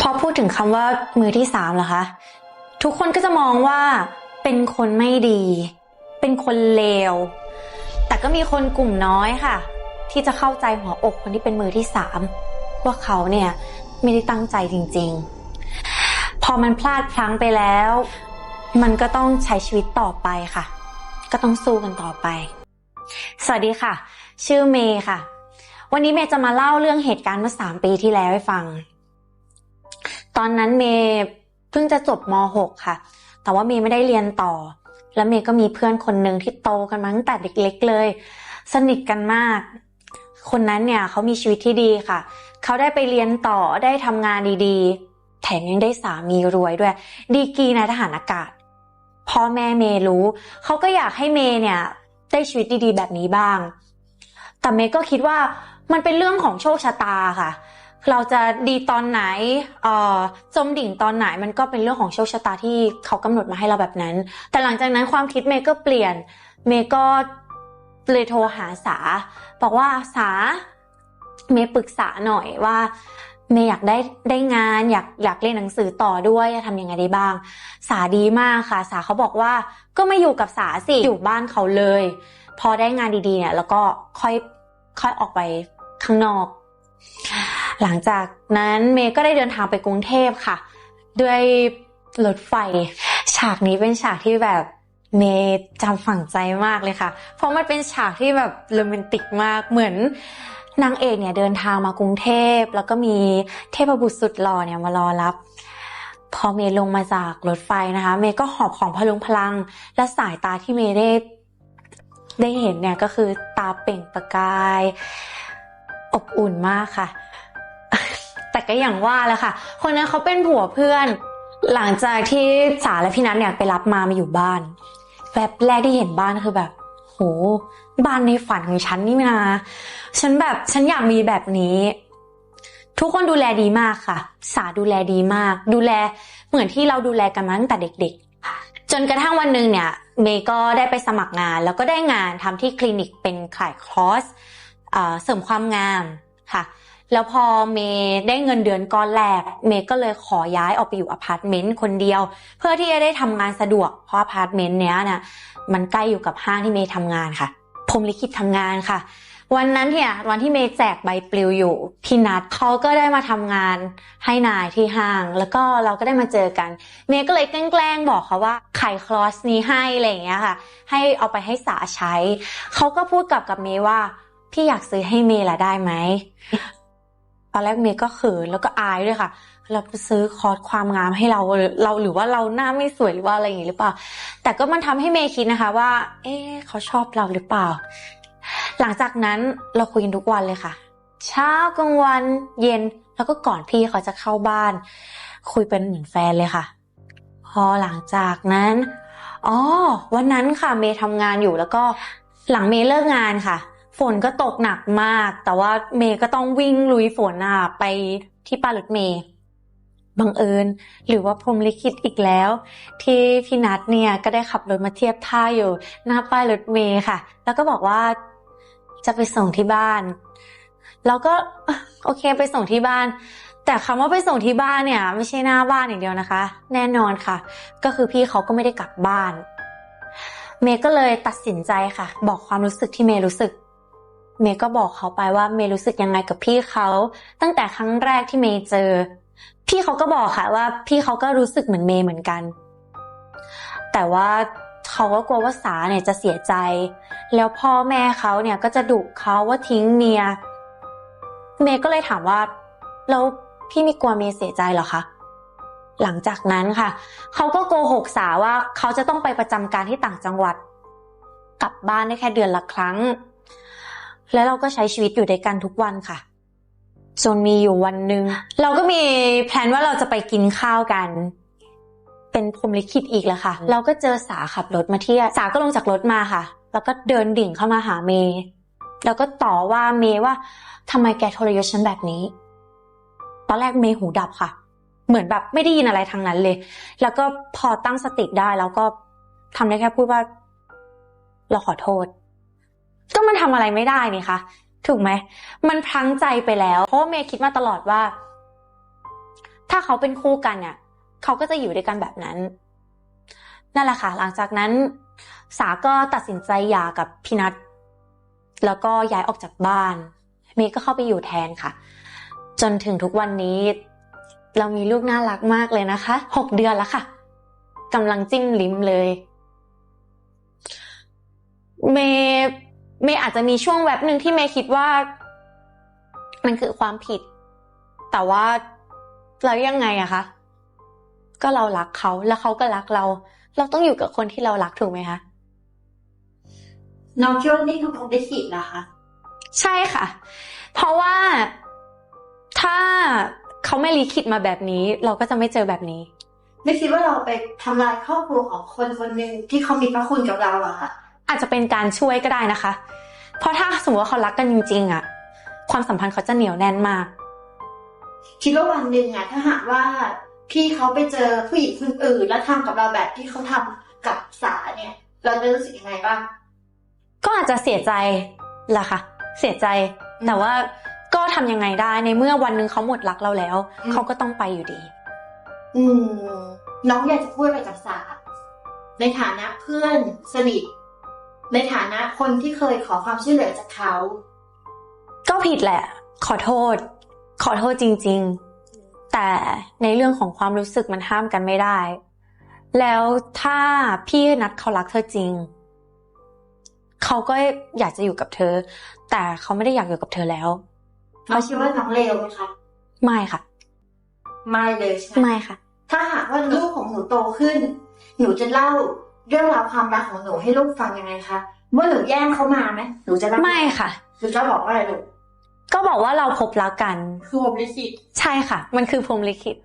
พอพูดถึงคำว่ามือที่สามเหรอคะ ทุกคนก็จะมองว่าเป็นคนไม่ดี เป็นคนเลว แต่ก็มีคนกลุ่มน้อยค่ะ ที่จะเข้าใจหัวอกคนที่เป็นมือที่สามว่าเขาเนี่ยไม่ได้ตั้งใจจริง ๆ พอมันพลาดพลั้งไปแล้ว มันก็ต้องใช้ชีวิตต่อไปค่ะ ก็ต้องสู้กันต่อไป สวัสดีค่ะ ชื่อเมย์ค่ะ วันนี้เมย์จะมาเล่าเรื่องเหตุการณ์เมื่อสามปีที่แล้วให้ฟัง ตอนนั้นเมย์เพิ่งจะจบม .6 ค่ะ แต่ว่าเมย์ไม่ได้เรียนต่อ แล้วเมย์ก็มีเพื่อนคนหนึ่งที่โตกันมาตั้งแต่เด็กๆเลย สนิทกันมาก คนนั้นเนี่ยเขามีชีวิตที่ดีค่ะ เขาได้ไปเรียนต่อได้ทำงานดีๆ แถมยังได้สามีรวยด้วย ดีกีนายทหารอากาศ พ่อแม่เมย์รู้ เขาก็อยากให้เมย์เนี่ยได้ชีวิตดีๆ แบบนี้บ้าง แต่เมย์ก็คิดว่ามันเป็นเรื่องของโชคชะตาค่ะ เราจะดีตอนไหนจมดิ่งตอนไหนมันก็เป็นเรื่องของโชคชะตาที่เขากำหนดมาให้เราแบบนั้น แต่หลังจากนั้นความคิดเมย์ก็เปลี่ยน เมย์ก็เลยโทรหาสา บอกว่าสา เมย์ปรึกษาหน่อยว่าเมย์อยากได้ได้งานอยากอยากเรียนหนังสือต่อด้วยจะทำยังไงได้บ้าง สาดีมากค่ะ สาเขาบอกว่าก็ไม่อยู่กับสาสิอยู่บ้านเขาเลย พอได้งานดีๆเนี่ยแล้วก็ค่อยค่อยออกไปข้างนอก หลังจากนั้นเมย์ก็ได้เดินทางไปกรุงเทพค่ะ ด้วยรถไฟ ฉากนี้เป็นฉากที่แบบเมย์จำฝังใจมากเลยค่ะ เพราะมันเป็นฉากที่แบบโรแมนติกมากเหมือนนางเอกเนี่ยเดินทางมากรุงเทพ แล้วก็มีเทพบุตรสุดหล่อเนี่ยมารอรับ พอเมย์ลงมาจากรถไฟนะคะ เมย์ก็หอบของพลุงพลัง และสายตาที่เมย์ได้ได้เห็นเนี่ยก็คือตาเปล่งประกาย อบอุ่นมากค่ะ ก็อย่างว่าแหละค่ะ คนนั้นเขาเป็นผัวเพื่อน หลังจากที่สาและพี่นัทเนี่ยไปรับมามาอยู่บ้าน แวบแรกที่เห็นบ้านคือแบบ โห บ้านในฝันของฉันนี่นะฉันแบบฉันอยากมีแบบนี้ ทุกคนดูแลดีมากค่ะ สาดูแลดีมาก ดูแลเหมือนที่เราดูแลกันมาตั้งแต่เด็กๆ จนกระทั่งวันหนึ่งเนี่ย เมย์ก็ได้ไปสมัครงาน แล้วก็ได้งานทำที่คลินิกเป็นขายคอร์สเสริมความงามค่ะ แล้วพอเมย์ได้เงินเดือนก้อนแรก เมย์ก็เลยขอย้ายออกไปอยู่อพาร์ตเมนต์คนเดียว เพื่อที่จะได้ทำงานสะดวก เพราะอพาร์ตเมนต์เนี้ยน่ะมันใกล้อยู่กับห้างที่เมย์ทำงานค่ะพรมลิขิตทำงานค่ะ วันนั้นเนี่ยวันที่เมย์แจกใบปลิวอยู่พี่นัทเขาก็ได้มาทำงานให้นายที่ห้าง แล้วก็เราก็ได้มาเจอกัน เมย์ก็เลยแกล้งบอกเขาว่าขายคลอสนี้ให้อะไรอย่างเงี้ยค่ะ ให้เอาไปให้สาใช้เขาก็พูดกลับกับเมย์ว่าพี่อยากซื้อให้เมย์ละได้ไหม อนแรกเมย์ก็เขินแล้วก็อายด้วยค่ะ เราไปซื้อคอร์สความงามให้เราเราหรือว่าเราหน้าไม่สวยหรือว่าอะไรอย่างนี้หรือเปล่า แต่ก็มันทำให้เมย์คิดนะคะว่า เอ๊เขาชอบเราหรือเปล่า หลังจากนั้นเราคุยกันทุกวันเลยค่ะ เช้ากลางวันเย็นแล้วก็ก่อนพี่เขาจะเข้าบ้าน คุยเป็นเหมือนแฟนเลยค่ะ พอหลังจากนั้นอ๋อวันนั้นค่ะเมย์ทำงานอยู่แล้วก็หลังเมย์เลิกงานค่ะ ฝนก็ตกหนักมาก แต่ว่าเมย์ก็ต้องวิ่งลุยฝนอะไปที่ป้ายรถเมย์บังเอิญ หรือว่าพรมลิขิตอีกแล้ว ที่พี่นัทเนี่ยก็ได้ขับรถมาเทียบท่าอยู่ หน้าป้ายรถเมย์ค่ะ แล้วก็บอกว่าจะไปส่งที่บ้าน แล้วก็โอเคไปส่งที่บ้าน แต่คำว่าไปส่งที่บ้านเนี่ย ไม่ใช่หน้าบ้านอย่างเดียวนะคะ แน่นอนค่ะ ก็คือพี่เขาก็ไม่ได้กลับบ้าน เมย์ก็เลยตัดสินใจค่ะ บอกความรู้สึกที่เมย์รู้สึก เมย์ก็บอกเขาไปว่าเมย์รู้สึกยังไงกับพี่เขาตั้งแต่ครั้งแรกที่เมย์เจอ พี่เขาก็บอกค่ะว่าพี่เขาก็รู้สึกเหมือนเมย์เหมือนกัน แต่ว่าเขาก็กลัวว่าสาเนี่ยจะเสียใจ แล้วพ่อแม่เขาเนี่ยก็จะดุเขาว่าทิ้งเมีย เมย์ก็เลยถามว่าแล้วพี่ไมีกลัวเมย์เสียใจหรอคะหลังจากนั้นค่ะ เขาก็โกหกสาว่าเขาจะต้องไปประจำการที่ต่างจังหวัด กลับบ้านได้แค่เดือนละครั้ง แล้วเราก็ใช้ชีวิตอยู่ด้วยกันทุกวันค่ะ จนมีอยู่วันหนึ่งเราก็มีแพลนว่าเราจะไปกินข้าวกัน เป็นพรหมลิขิตอีกแล้วค่ะ เราก็เจอสาขับรถมาเที่ยวสาก็ลงจากรถมาค่ะ แล้วก็เดินดิ่งเข้ามาหาเมย์แล้วก็ต่อว่าเมย์ว่าทำไมแกทรยศฉันแบบนี้ ตอนแรกเมย์หูดับค่ะ เหมือนแบบไม่ได้ยินอะไรทางนั้นเลย แล้วก็พอตั้งสติได้แล้วก็ทำได้แค่พูดว่า เราขอโทษ ก็มันทำอะไรไม่ได้นี่คะถูกไหมมันพลั้งใจไปแล้ว เพราะาเมย์คิดมาตลอดว่าถ้าถ้าเขาเป็นคู่กันเนี่ยเขาก็จะอยู่ด้วยกันแบบนั้น นั่นแหละค่ะ หลังจากนั้น สาก็ตัดสินใจหย่ากับพี่นัทแล้วก็ย้ายออกจากบ้าน เมย์ก็เข้าไปอยู่แทนค่ะ จนถึงทุกวันนี้ เรามีลูกน่ารักมากเลยนะคะหกเดือนแล้วค่ะกำลังจิ้มลิ้มเลย เมย์ เมย์อาจจะมีช่วงแวบหนึ่งที่เมย์คิดว่า มันคือความผิด แต่ว่าเรายังไงอะคะ ก็เรารักเขาแล้วเขาก็รักเรา เราต้องอยู่กับคนที่เรารักถูกไหมคะน้องคิดว่านี่คือผมได้ผิดเหรอคะ ใช่ค่ะ เพราะว่าถ้าเขาไม่ลีคิดมาแบบนี้ เราก็จะไม่เจอแบบนี้ ไม่คิดว่าเราไปทำลายครอบครัวของคนคนหนึ่งที่เขามีพระคุณกับเราเหรอคะ อาจจะเป็นการช่วยก็ได้นะคะ เพราะถ้าสมมติว่าเขารักกันจริงๆอะความสัมพันธ์เขาจะเหนียวแน่นมาก คิดว่าวันหนึ่งอะถ้าหากว่าพี่เขาไปเจอผู้หญิงคนอื่น แล้วทำกับเราแบบที่เขาทำกับสาเนี่ย เราจะรู้สึกยังไงบ้างก็อาจจะเสียใจแหละค่ะ เสียใจแต่ว่าก็ทำยังไงได้ในเมื่อวันหนึ่งเขาหมดรักเราแล้วอืมเขาก็ต้องไปอยู่ดี อืม น้องอยากจะพูดอะไรกับสาในฐานะเพื่อนสนิท ในฐานะคนที่เคยขอความช่วยเหลือจากเขา ก็ผิดแหละ ขอโทษ ขอโทษจริง ๆ แต่ในเรื่องของความรู้สึกมันห้ามกันไม่ได้ แล้วถ้าพี่นัดเขารักเธอจริง เขาก็อยากจะอยู่กับเธอ แต่เขาไม่ได้อยากอยู่กับเธอแล้วน้องคิดว่าน้องเลวไหมคะไม่ค่ะ ไม่เลยใช่ไหมไม่ค่ะ ถ้าหากว่าลูกของหนูโตขึ้น หนูจะเล่า เรื่องราวความรักของหนูให้ลูกฟังยังไงคะเมื่อหนูแย่งเขามาไหมหนูจะเล่าไม่ค่ะ หนูจะบอกว่าอะไรลูกก็บอกว่าเราพบรักกันคือผมลิขิตใช่ค่ะ มันคือพรหมลิขิต